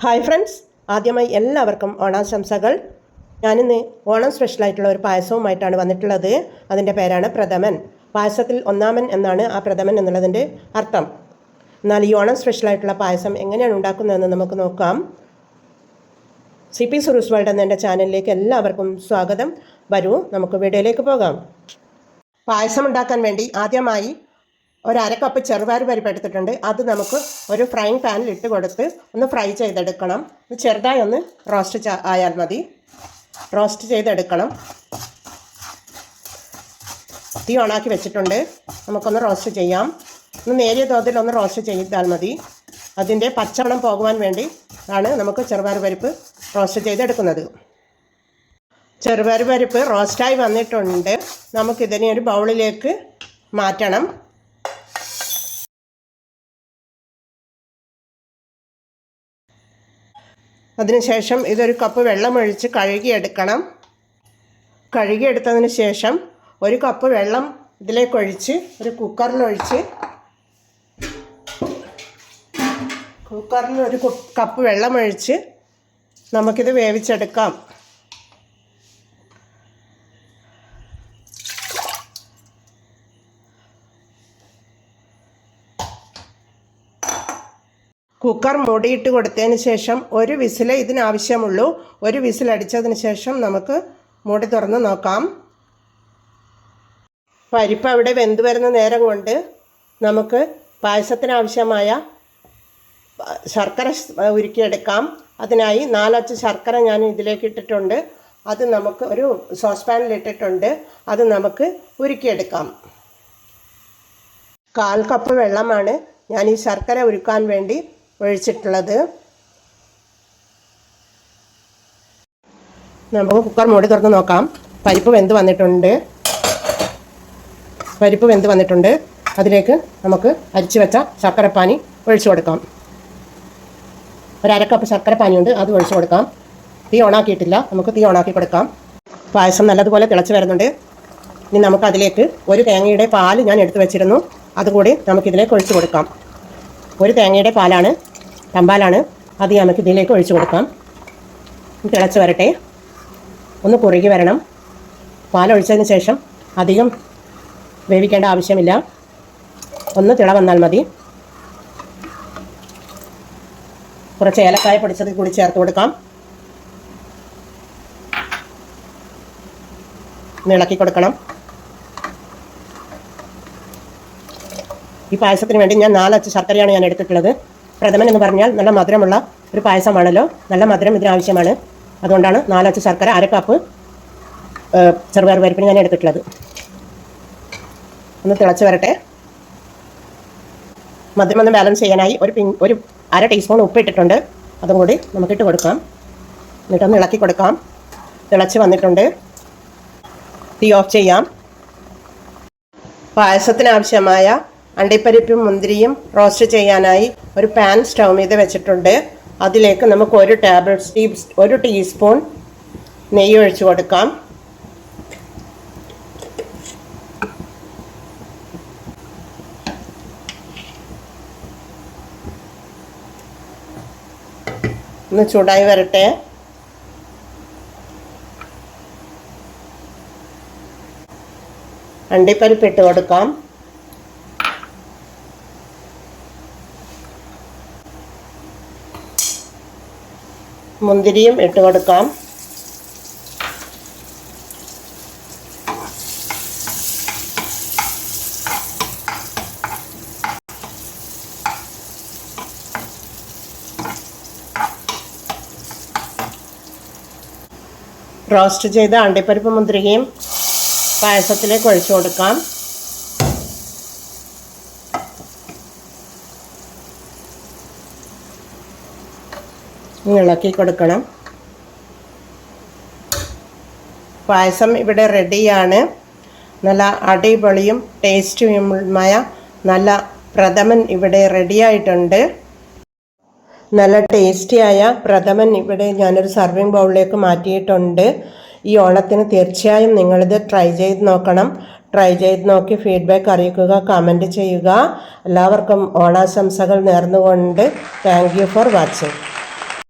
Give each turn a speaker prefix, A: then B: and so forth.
A: Hi friends. ആദ്യമായി എല്ലാവർക്കും ഓണാശംസകൾ. ഞാനിന്ന് ഓണം സ്പെഷ്യലായിട്ടുള്ള ഒരു പായസവുമായിട്ടാണ് വന്നിട്ടുള്ളത്. അതിന്റെ പേരാണ് പ്രഥമൻ. പായസത്തിൽ ഒന്നാമൻ എന്നാണ് ആ പ്രഥമൻ എന്നുള്ളതിന്റെ അർത്ഥം. എന്നാൽ ഈ ഓണം സ്പെഷ്യലായിട്ടുള്ള പായസം എങ്ങനെയാണ് ഉണ്ടാക്കുന്നതെന്ന് നമുക്ക് നോക്കാം. സി പി സുറൂസ് വേൾഡ് എന്ന എന്റെ ചാനലിലേക്ക് എല്ലാവർക്കും സ്വാഗതം. വരൂ നമുക്ക് വീഡിയോയിലേക്ക് പോകാം. പായസം ഉണ്ടാക്കാൻ വേണ്ടി ആദ്യമായി ഒരു അരക്കപ്പ് കപ്പ് ചെറുപയർ പരിപ്പ് എടുത്തിട്ടുണ്ട്. അത് നമുക്ക് ഒരു ഫ്രൈങ് പാനിൽ ഇട്ട് കൊടുത്ത് ഒന്ന് ഫ്രൈ ചെയ്തെടുക്കണം. ചെറുതായി ഒന്ന് റോസ്റ്റ് ആയാൽ മതി. റോസ്റ്റ് ചെയ്തെടുക്കണം. തീ ഓണാക്കി വെച്ചിട്ടുണ്ട്. നമുക്കൊന്ന് റോസ്റ്റ് ചെയ്യാം. ഒന്ന് നേരിയ തോതിൽ ഒന്ന് റോസ്റ്റ് ചെയ്താൽ മതി. അതിന്റെ പച്ചമണം പോകുവാൻ വേണ്ടി ആണ് നമുക്ക് ചെറുപയർ പരിപ്പ് റോസ്റ്റ് ചെയ്തെടുക്കുന്നത്. ചെറുപയർ പരിപ്പ് റോസ്റ്റായി വന്നിട്ടുണ്ട്. നമുക്കിതിനെ ഒരു ബൗളിലേക്ക് മാറ്റണം. അതിനുശേഷം ഇതൊരു കപ്പ് വെള്ളമൊഴിച്ച് കഴുകിയെടുക്കണം. കഴുകിയെടുത്തതിന് ശേഷം ഒരു കപ്പ് വെള്ളം ഇതിലേക്കൊഴിച്ച് ഒരു കുക്കറിലൊഴിച്ച് കുക്കറിൽ ഒരു കപ്പ് വെള്ളമൊഴിച്ച് നമുക്കിത് വേവിച്ചെടുക്കാം. കുക്കർ മൂടിയിട്ട് കൊടുത്തതിന് ശേഷം ഒരു വിസിൽ ഇതിനാവശ്യമുള്ളൂ. ഒരു വിസിൽ അടിച്ചതിന് ശേഷം നമുക്ക് മൂടി തുറന്ന് നോക്കാം. പരിപ്പ് അവിടെ വെന്ത് വരുന്ന നേരം കൊണ്ട് നമുക്ക് പായസത്തിനാവശ്യമായ ശർക്കര ഉരുക്കിയെടുക്കാം. അതിനായി നാലച്ച് ശർക്കര ഞാൻ ഇതിലേക്ക് ഇട്ടിട്ടുണ്ട്. അത് നമുക്ക് ഒരു സോസ് പാനിൽ ഇട്ടിട്ടുണ്ട്. അത് നമുക്ക് ഉരുക്കിയെടുക്കാം. കാൽ കപ്പ് വെള്ളമാണ് ഞാൻ ഈ ശർക്കര ഉരുക്കാൻ വേണ്ടി ഒഴിച്ചിട്ടുള്ളത്. നമുക്ക് കുക്കർ മൂടി തുറന്ന് നോക്കാം. പരിപ്പ് വെന്ത് വന്നിട്ടുണ്ട്. പരിപ്പ് വെന്ത് വന്നിട്ടുണ്ട്. അതിലേക്ക് നമുക്ക് അരിച്ചു വെച്ച ശർക്കരപ്പാനി ഒഴിച്ചു കൊടുക്കാം. ഒരു അരക്കപ്പ് ശർക്കരപ്പാനിയുണ്ട് അത് ഒഴിച്ചു കൊടുക്കാം. തീ ഓണാക്കിയിട്ടില്ല നമുക്ക് തീ ഓണാക്കി കൊടുക്കാം. പായസം നല്ലതുപോലെ തിളച്ച് വരുന്നുണ്ട്. ഇനി നമുക്ക് അതിലേക്ക് ഒരു തേങ്ങയുടെ പാൽ ഞാൻ എടുത്തു വെച്ചിരുന്നു. അതുകൂടി നമുക്കിതിലേക്ക് ഒഴിച്ചു കൊടുക്കാം. ഒരു തേങ്ങയുടെ പാലാണ് തമ്പാലാണ്. അത് നമുക്ക് ഇതിലേക്ക് ഒഴിച്ചു കൊടുക്കാം. തിളച്ച് വരട്ടെ. ഒന്ന് കുറുകി വരണം. പാലൊഴിച്ചതിന് ശേഷം അധികം വേവിക്കേണ്ട ആവശ്യമില്ല. ഒന്ന് തിള വന്നാൽ മതി. കുറച്ച് ഏലക്കായ പൊടിച്ചത് കൂടി ചേർത്ത് കൊടുക്കാം. ഇളക്കി കൊടുക്കണം. ഈ പായസത്തിന് വേണ്ടി ഞാൻ നാലച്ച് ശർക്കരയാണ് ഞാൻ എടുത്തിട്ടുള്ളത്. പ്രഥമൻ എന്ന് പറഞ്ഞാൽ നല്ല മധുരമുള്ള ഒരു പായസമാണല്ലോ. നല്ല മധുരം ഇതിനാവശ്യമാണ്. അതുകൊണ്ടാണ് നാലച്ച് ശർക്കര അര കപ്പ് ചെറുപയർ പരിപ്പിന് ഞാൻ എടുത്തിട്ടുള്ളത്. ഒന്ന് തിളച്ച് വരട്ടെ. മധുരം ഒന്ന് ബാലൻസ് ചെയ്യാനായി ഒരു പിൻ ഒരു അര ടീസ്പൂൺ ഉപ്പ് ഇട്ടിട്ടുണ്ട്. അതും കൂടി നമുക്കിട്ട് കൊടുക്കാം. എന്നിട്ടൊന്ന് ഇളക്കി കൊടുക്കാം. തിളച്ച് വന്നിട്ടുണ്ട്. തീ ഓഫ് ചെയ്യാം. പായസത്തിന് ആവശ്യമായ അണ്ടിപ്പരിപ്പും മുന്തിരിയും റോസ്റ്റ് ചെയ്യാനായി ഒരു പാൻ സ്റ്റൗ മീത് വെച്ചിട്ടുണ്ട്. അതിലേക്ക് നമുക്ക് ഒരു ടേബിൾ ടീ ഒരു ടീസ്പൂൺ നെയ്യ് ഒഴിച്ചു കൊടുക്കാം. ഒന്ന് ചൂടായി വരട്ടെ. അണ്ടിപ്പരിപ്പ് ഇട്ട് കൊടുക്കാം. മുന്തിരിയും ഇട്ട് കൊടുക്കാം. റോസ്റ്റ് ചെയ്ത അണ്ടിപ്പരിപ്പ് മുന്തിരികയും പായസത്തിലേക്ക് ഒഴിച്ചു കൊടുക്കാം. ഇളക്കി കൊടുക്കണം. പായസം ഇവിടെ റെഡിയാണ്. നല്ല അടിപൊളിയും ടേസ്റ്റുമായ നല്ല പ്രഥമൻ ഇവിടെ റെഡിയായിട്ടുണ്ട്. നല്ല ടേസ്റ്റിയായ പ്രഥമൻ ഇവിടെ ഞാനൊരു സർവിങ് ബൗളിലേക്ക് മാറ്റിയിട്ടുണ്ട്. ഈ ഓണത്തിന് തീർച്ചയായും നിങ്ങളിത് ട്രൈ ചെയ്ത് നോക്കണം. ട്രൈ ചെയ്ത് നോക്കി ഫീഡ്ബാക്ക് അറിയിക്കുക കമന്റ് ചെയ്യുക. എല്ലാവർക്കും ഓണാശംസകൾ നേർന്നുകൊണ്ട് താങ്ക് ഫോർ വാച്ചിങ്